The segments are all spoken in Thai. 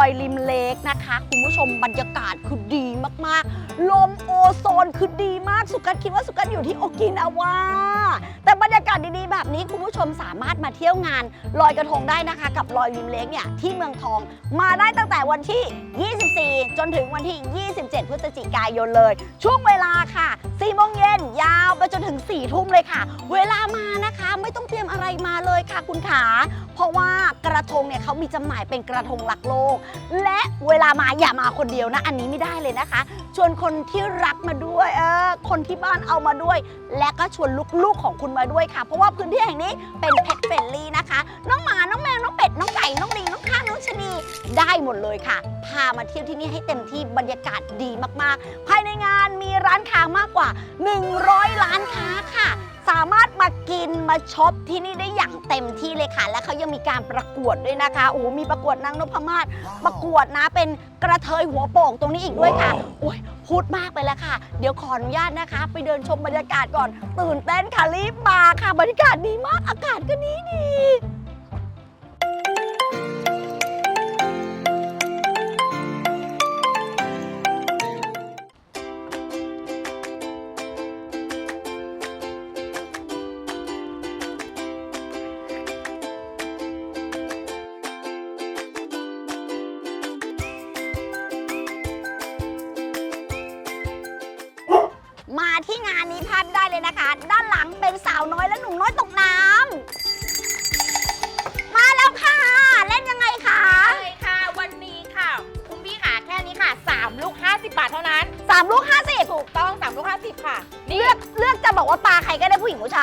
อยริมเลกนะคะ คุณผู้ชมบรรยากาศคือดี มากๆ ลมโอโซนคือดีมากสุกัสคิดว่าสุกัสอยู่ที่โอกินาวาแต่บรรยากาศดีๆ แบบนี้คุณผู้ชมสามารถมาเที่ยวงานลอยกระทงได้นะคะ กับลอยริมเลกเนี่ยที่เมืองทองมาได้ตั้งแต่วันที่ 24 จนถึงวันที่ 27 พฤศจิกายนเลย ช่วงเวลาค่ะ4โมงเย็นยาวไปจนถึง 4 ทุ่มเลยค่ะ เวลามานะคะไม่ต้องเตรียมอะไรมาเลยค่ะคุณขา เพราะว่ากระทงเนี่ยเขามีจำหน่ายเป็นกระทงหลักโลก และเวลามาอย่ามาคนเดียวนะ อันนี้ไม่ได้เลยนะคะ ชวนคนที่รักมาด้วยเออคนที่บ้านเอามาด้วย และก็ชวนลูกๆของคุณมาด้วยค่ะ เพราะว่าพื้นที่แห่งนี้เป็นเพ t เฟ n ลี่นะคะ น้องหมา น้องแมว น้องเป็ด น้องไก่ น้องลิง น้องข้างน้องชะนี ได้หมดเลยค่ะ พามาเที่ยวที่นี่ให้เต็มที่บรรยากาศดีมากๆ ภายในงานมีร้านค้ามากกว่า 100 ร้านค้าค่ะ สามารถมากินมาช็อปที่นี่ได้อย่างเต็มที่เลยค่ะ และเขายังมีการประกวดด้วยนะคะโอ้โหมีประกวดนางนพมาศประกวดนะเป็นกระเทยหัวโป่งตรงนี้อีกด้วยค่ะโอ้ยพูดมากไปแล้วค่ะ เดี๋ยวขออนุญาตนะคะ ไปเดินชมบรรยากาศก่อน ตื่นเต้นค่ะรีบมาค่ะบรรยากาศดีมากอากาศก็ดีดี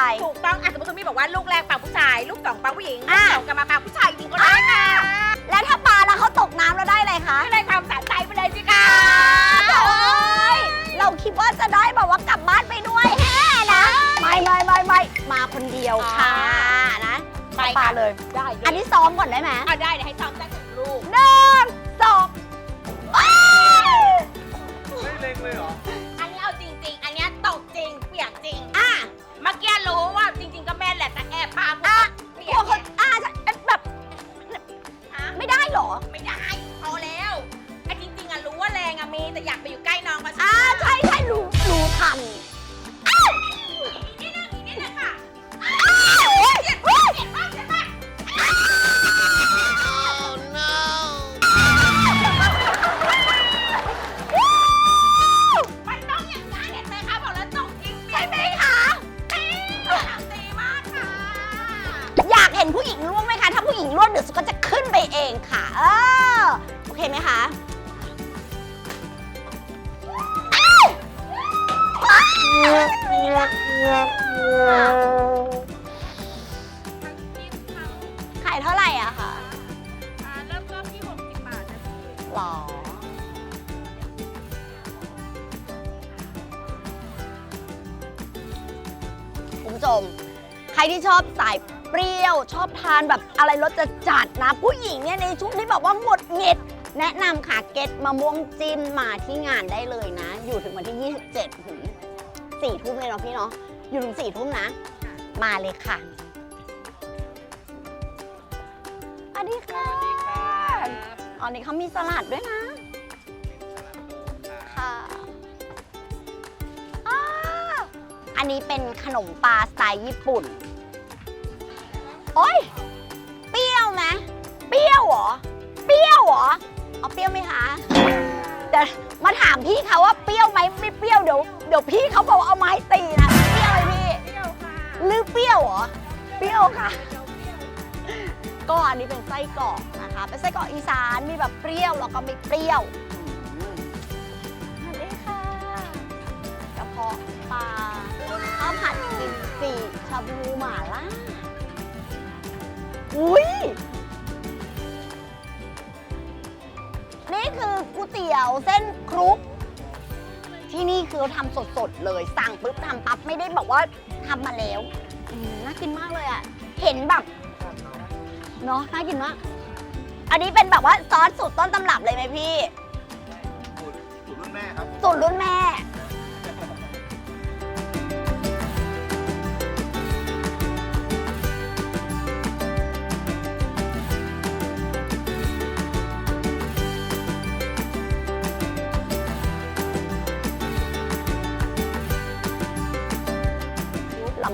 าย ถูกต้องอะสมมติคุณพี่บอกว่าลูกแรกปลาผู้ชาย ลูกสองปลาผู้หญิง ลูอะกสองกลับมาปลาผู้ชายจริงก็ได้ค่ะแล้วถ้าปลาแล้วเขาตกน้ำแล้วได้อะไรคะ ก็เลยทำสะใจไปเลยสิคะโอ้ยเราคิดว่าจะได้แบบว่ากลับบ้านไปด้วยแฮ่นะไม่ไม่ไม่ไม่มาคนเดียวค่ะนะไปปลาค่ะเลย ได้เลยอันนี้ซ้อมก่อนได้ไหมอะได้เดี๋ยวให้ซ้อมสักหนึ่งลูกหนึ่งสองอ้ายไม่เล็งเลยเหรอ มีแต่อยากไปอยู่ใกล้น้องเขาอ่าใช่ใช่ใช่รู้รู้ทันอ้าวนิดนึงอีกนิดนึงค่ะอ้าวเฮ้ยเฮ้ยเจ็บมากเจ็บมากมันต้องอย่างนั้นเห็นไหมคะบอกแล้วตกจริงๆใช่ไหมคะตีตีมากค่ะ อยากเห็นผู้หญิงร่วงไหมคะ ถ้าผู้หญิงร่วงเดี๋ยวสุก็จะขึ้นไปเองค่ะ ผู้ชม ใครที่ชอบสายเปรี้ยว ชอบทานแบบอะไรรสจะจัดๆนะ ผู้หญิงเนี่ยในชุดที่แบบว่าหมดเงิดแนะนำค่ะเก็ตมะม่วงจิ้มมาที่งานได้เลยนะ อยู่ถึงวันที่ 27ถึง4ทุ่มเลยเนาะพี่เนาะอยู่ถึง4ทุ่มนะ มาเลยค่ะสวัสดีค่ะอ๋อนี่เขามีสลัดด้วยนะค่ะ อันนี้เป็นขนมปลาสไตล์ญี่ปุ่น โอ้ย เปรี้ยวไหมเปรี้ยวเหรอ เปรี้ยวเหรอ เอาเปรี้ยวไหมคะแต่มาถามพี่เขาว่าเปรี้ยวไหมไม่เปรี้ยวเดี๋ยวเดี๋ยวพี่เขาบอกว่าเอาไม้ตีนะเปรี้ยวไหมพี่เปรี้ยวค่ะหรือเปรี้ยวเหรอ เปรี้ยวค่ะ ก็อันนี้เป็นไส้กรอกนะคะ เป็นไส้กรอกอีสานมีแบบเปรี้ยวแล้วก็ไม่เปรี้ยวอืมสวัสดีค่ะกระเพาะปลาข้าวผัดกิม จิชาบูหม่าล่าอุ้ยนี่คือก๋วยเตี๋ยวเส้นครุก ที่นี่คือเขาทำสดๆเลย สั่งปุ๊บทำปั๊บไม่ได้บอกว่าทำมาแล้วอืมน่ากินมากเลยอะ เห็นแบบ เนาะน่ากินมาก อันนี้เป็นแบบว่าซอสสูตรต้นตำรับเลยไหมพี่ สูตรสูตรรุ่นแม่ครับสูตรรุ่นแม่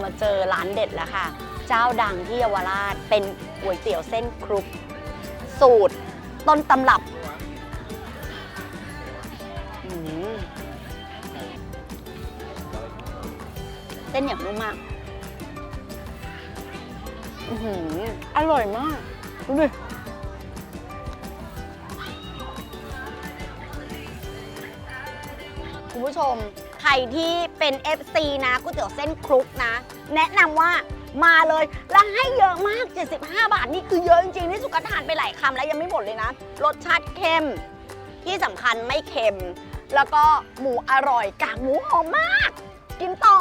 มาเจอร้านเด็ดแล้วค่ะ เจ้าดังที่เยาวราชเป็นก๋วยเตี๋ยวเส้นครุกสูตร ต้นตำรับเส้นอย่างนุ่มมากอือหืออร่อยมากดูดิคุณผู้ชม ใครที่เป็น FC นะก๋วยเตี๋ยวเส้นคลุกนะ แนะนำว่ามาเลยแล้วให้เยอะมาก 75 บาท นี่คือเยอะจริงๆนี่สุกทานไปหลายคำแล้วยังไม่หมดเลยนะ รสชาติเค็ม ที่สำคัญไม่เค็ม แล้วก็หมูอร่อยกากหมูหอมมาก กินต่อ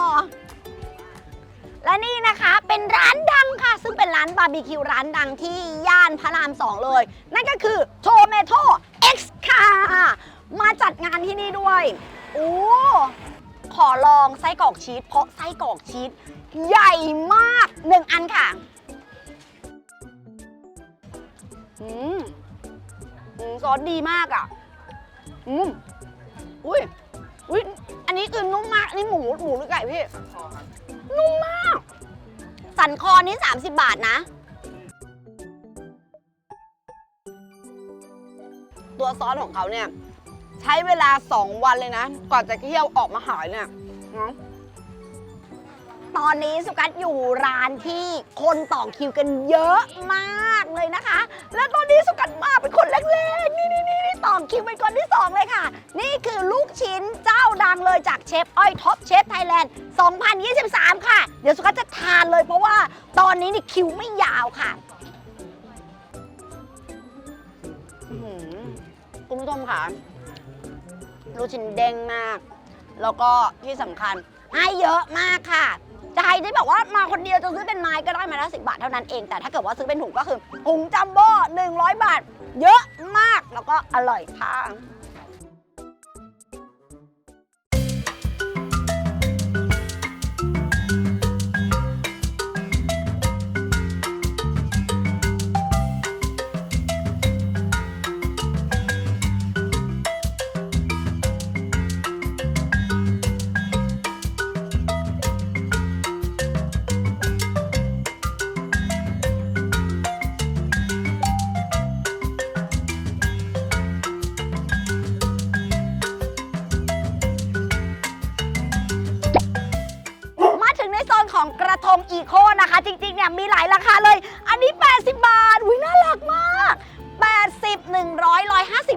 และนี่นะคะเป็นร้านดังค่ะ ซึ่งเป็นร้านบาร์บีคิวร้านดังที่ย่านพระรามสองเลย นั่นก็คือโ o เมโต X ค่ะ มาจัดงานที่นี่ด้วย โอ้ ขอลองไส้กรอกชีสเพราะไส้กรอกชีสใหญ่มากหนึ่งอันค่ะอืมซอสดีมากอะ อืมอุ้ยอุ้ยอันนี้คือนุ่มมากนนี้หมูหมูหรือไก่พี่นุ่มมาก สันคอนี้30 บาทนะ ตัวซอสของเขาเนี่ย ใช้เวลา 2 วันเลยนะ ก่อนจะเคี่ยวออกมาหายเนี่ยนะตอนนี้สุกัสอยู่ร้านที่คนต่อคิวกันเยอะมากเลยนะคะ แล้วตอนนี้สุกัสมาเป็นคนแรกๆนี่นี่นี่นี่ต่อคิวเป็นคนที่ 2 เลยค่ะ นี่คือลูกชิ้นเจ้าดังเลยจากเชฟอ้อยท็อปเชฟไทยแลนด์ 2023 ค่ะ เดี๋ยวสุกัสจะทานเลยเพราะว่าตอนนี้นี่คิวไม่ยาวค่ะคุณผู้ชมค่ะ ลูกชิ้นเด้งมาก แล้วก็ที่สำคัญให้เยอะมากค่ะจะให้ที่บอกว่ามาคนเดียวจะซื้อเป็นไม้ก็ได้มาละสิบาทเท่านั้นเอง แต่ถ้าเกิดว่าซื้อเป็นถุงก็คือถุงจัมโบ้100 บาท เยอะมากแล้วก็อร่อยค่ะ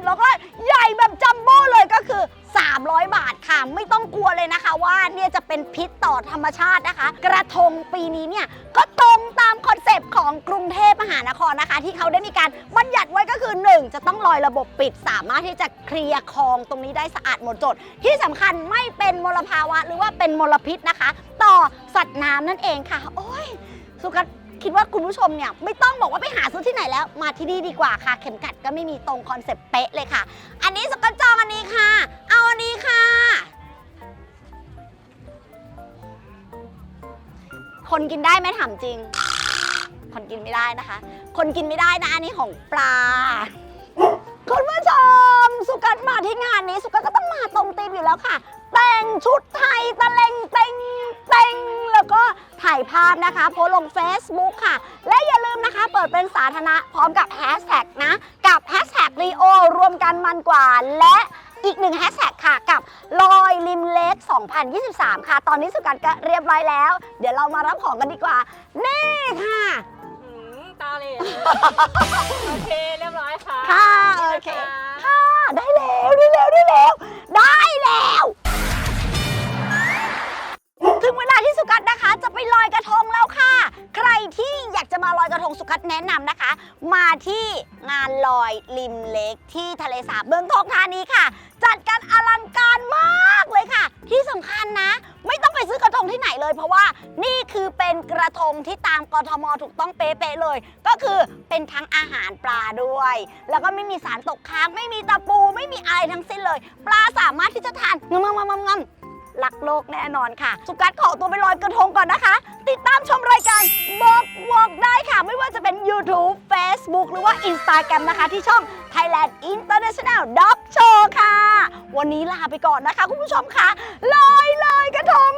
แล้วก็ใหญ่แบบจัมโบ้เลยก็คือ 300 บาทค่ะ ไม่ต้องกลัวเลยนะคะว่าเนี่ยจะเป็นพิษต่อธรรมชาตินะคะ กระทงปีนี้เนี่ยก็ตรงตามคอนเซปต์ของกรุงเทพมหานครนะคะ ที่เขาได้มีการบัญญัติไว้ก็คือ 1 จะต้องลอยระบบปิด สามารถที่จะเคลียร์คลองตรงนี้ได้สะอาดหมดจด ที่สำคัญไม่เป็นมลภาวะหรือว่าเป็นมลพิษนะคะ ต่อสัตว์น้ำนั่นเองค่ะ โอ้ยสุกัส คิดว่าคุณผู้ชมเนี่ยไม่ต้องบอกว่าไปหาซื้อที่ไหนแล้ว มาที่นี่ดีกว่าค่ะ เข็มกัดก็ไม่มีตรงคอนเซ็ปต์เป๊ะเลยค่ะ อันนี้สุกัสจองอันนี้ค่ะ เอาอันนี้ค่ะ คนกินได้ไหมถามจริง คนกินไม่ได้นะคะ คนกินไม่ได้นะอันนี้ของปลาคุณผู้ชม สุกัสมาที่งานนี้ สุกัสก็ต้องมาตรงตีมอยู่แล้วค่ะ แต่งชุดไทยตะเลงเต็งเต็ง ถ่ายภาพนะคะ โพสต์ลง Facebook ค่ะ และอย่าลืมนะคะ เปิดเป็นสาธารณะพร้อมกับแฮชแท็กนะ กับแฮชแท็กรีโอรวมกันมันกว่า และอีกหนึ่งแฮชแท็กค่ะกับลอยริมเล็ก 2023 ค่ะ ตอนนี้สุกัสก็เรียบร้อยแล้ว เดี๋ยวเรามารับของกันดีกว่า นี่ค่ะ หืมตาเลย โอเค เรียบร้อยค่ะค่ะ โอเคค่ะได้ แนะนำนะคะ มาที่งานลอยริมเล็กที่ทะเลสาบเมืองทองธานีค่ะ จัดกันอลังการมากเลยค่ะ ที่สำคัญนะ ไม่ต้องไปซื้อกระทงที่ไหนเลย เพราะว่านี่คือเป็นกระทงที่ตามกทมถูกต้องเป๊ะๆเลย ก็คือเป็นทั้งอาหารปลาด้วย แล้วก็ไม่มีสารตกค้าง ไม่มีตะปูไม่มีอะไรทั้งสิ้นเลย ปลาสามารถที่จะทานงำงำงำงำ รักโลกแน่นอนค่ะ สุกัดขอตัวไปลอยกระทงก่อนนะคะ ติดตามชมรายการบอกวอกได้ค่ะ ไม่ว่าจะเป็น YouTube Facebook หรือว่า Instagram นะคะ ที่ช่อง Thailand International Dog Show ค่ะ วันนี้ลาไปก่อนนะคะ คุณผู้ชมค่ะลอยเลยกระทง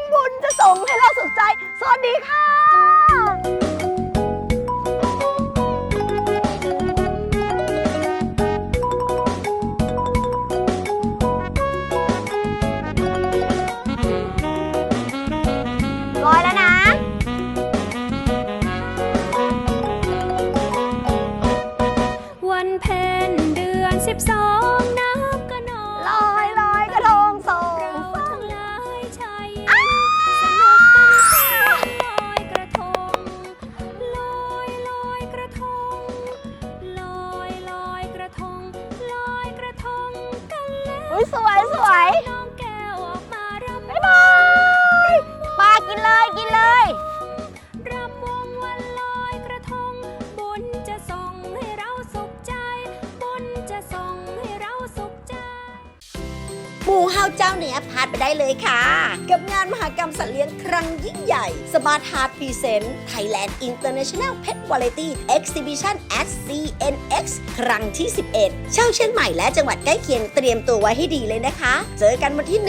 หมูเฮาเจ้าเนี้ยพลาดไปได้เลยค่ะ กับงานมหกรรมสัตว์เลี้ยงครั้งยิ่งใหญ่ สมาทาน Present Thailand International Pet Variety Exhibition at CNX ครั้งที่ 11เช่าเชียงใหม่และจังหวัดใกล้เคียงเตรียมตัวไว้ให้ดีเลยนะคะ เจอกันวันที่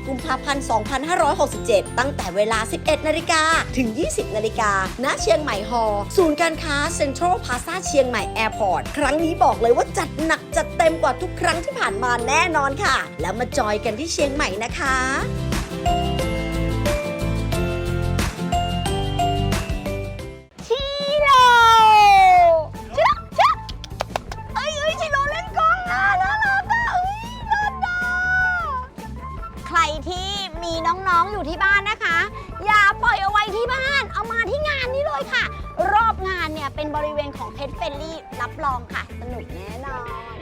1-4 กุมภาพันธ์ 2567 ตั้งแต่เวลา 11 นาฬิกาถึง 20 นาฬิกาณเชียงใหม่ฮอลล์ศูนย์การค้าเซ็นทรัลพาซาเชียงใหม่แอร์พอร์ตครั้งนี้บอกเลยว่าจัดหนักจัดเต็มกว่าทุกครั้งที่ผ่านมาแน่นอนค่ะ แล้วมาจอยกันที่เชียงใหม่นะคะ มีน้องๆอยู่ที่บ้านนะคะ อย่าปล่อยเอาไว้ที่บ้าน เอามาที่งานนี้เลยค่ะ รอบงานเนี่ยเป็นบริเวณของเพ t เฟลลี่รับรองค่ะ สนุกแน่นอน